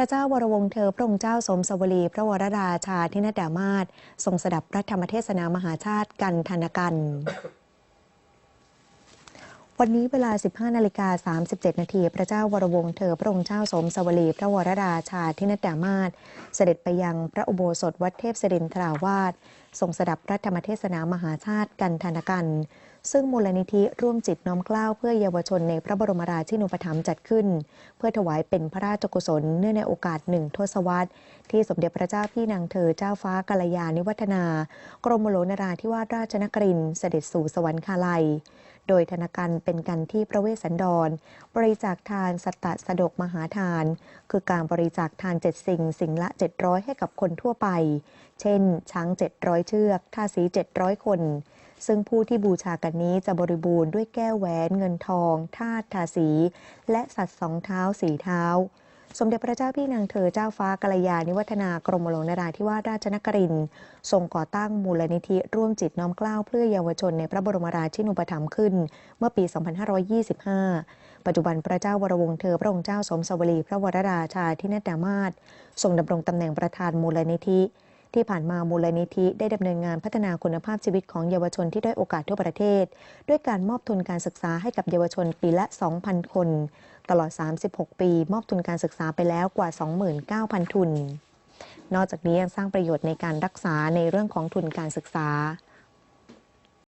พระเจ้าวรวงเธอพระองค์เจ้าสมสวลี พระวรราชาธินดามาศทรงสดับพระธรรมเทศนามหาชาติกันธนกัน วันนี้เวลา 15นาฬิกา37 นาที พระเจ้าวรวงศ์เธอพระองค์เจ้าสมสวลีพระวรราชาธินัดามาศเสด็จไปยังพระอุโบสถวัดเทพศรินทราวาสทรงสดับพระธรรมเทศนามหาชาติกันธนกัน ซึ่งมูลนิธิร่วมจิตน้อมเกล้าเพื่อเยาวชนในพระบรมราชินูปถัมภ์จัดขึ้น เพื่อถวายเป็นพระราชกุศลเนื่องในโอกาสหนึ่งทศวรรษ ที่สมเด็จพระเจ้าพี่นางเธอเจ้าฟ้ากัลยาณิวัฒนา กรมหลวงนราธิวาสราชนครินทร์เสด็จสู่สวรรคาลัย โดยธนาการเป็นกันที่พระเวสสันดร บริจาคทานสัตตะสดกมหาทาน คือการบริจาคทานเจ็ดสิ่ง สิ่งละ 700 ให้กับคนทั่วไป เช่น ช้าง 700 เชือกทาสี 700 คน ซึ่งผู้ที่บูชากันนี้จะบริบูรณ์ด้วยแก้วแหวนเงินทองทาสทาสี และสัตว์สองเท้าสีเท้า สมเด็จพระเจ้าพี่นางเธอเจ้าฟ้ากัลยาณิวัฒนากรมหลวงนราธิวาสราชนครินทรงก่อตั้งมูลนิธิร่วมจิตน้อมเกล้าเพื่อเยาวชนในพระบรมราชินูปถัมภ์ขึ้น เมื่อปี 2525 ปัจจุบันพระเจ้าวรวงเธอพระองค์เจ้าสมสวลีพระวรราชาธินดามาศทรงดำรงตำแหน่งประธานมูลนิธิ ที่ผ่านมามูลนิธิได้ดำเนินงานพัฒนาคุณภาพชีวิตของเยาวชนที่ได้โอกาสทั่วประเทศ ด้วยการมอบทุนการศึกษาให้กับเยาวชนปีละ 2,000 คน ตลอด 36 ปี มอบทุนการศึกษาไปแล้วกว่า 29,000 ทุน นอกจากนี้ยังสร้างประโยชน์ในการรักษาในเรื่องของทุนการศึกษา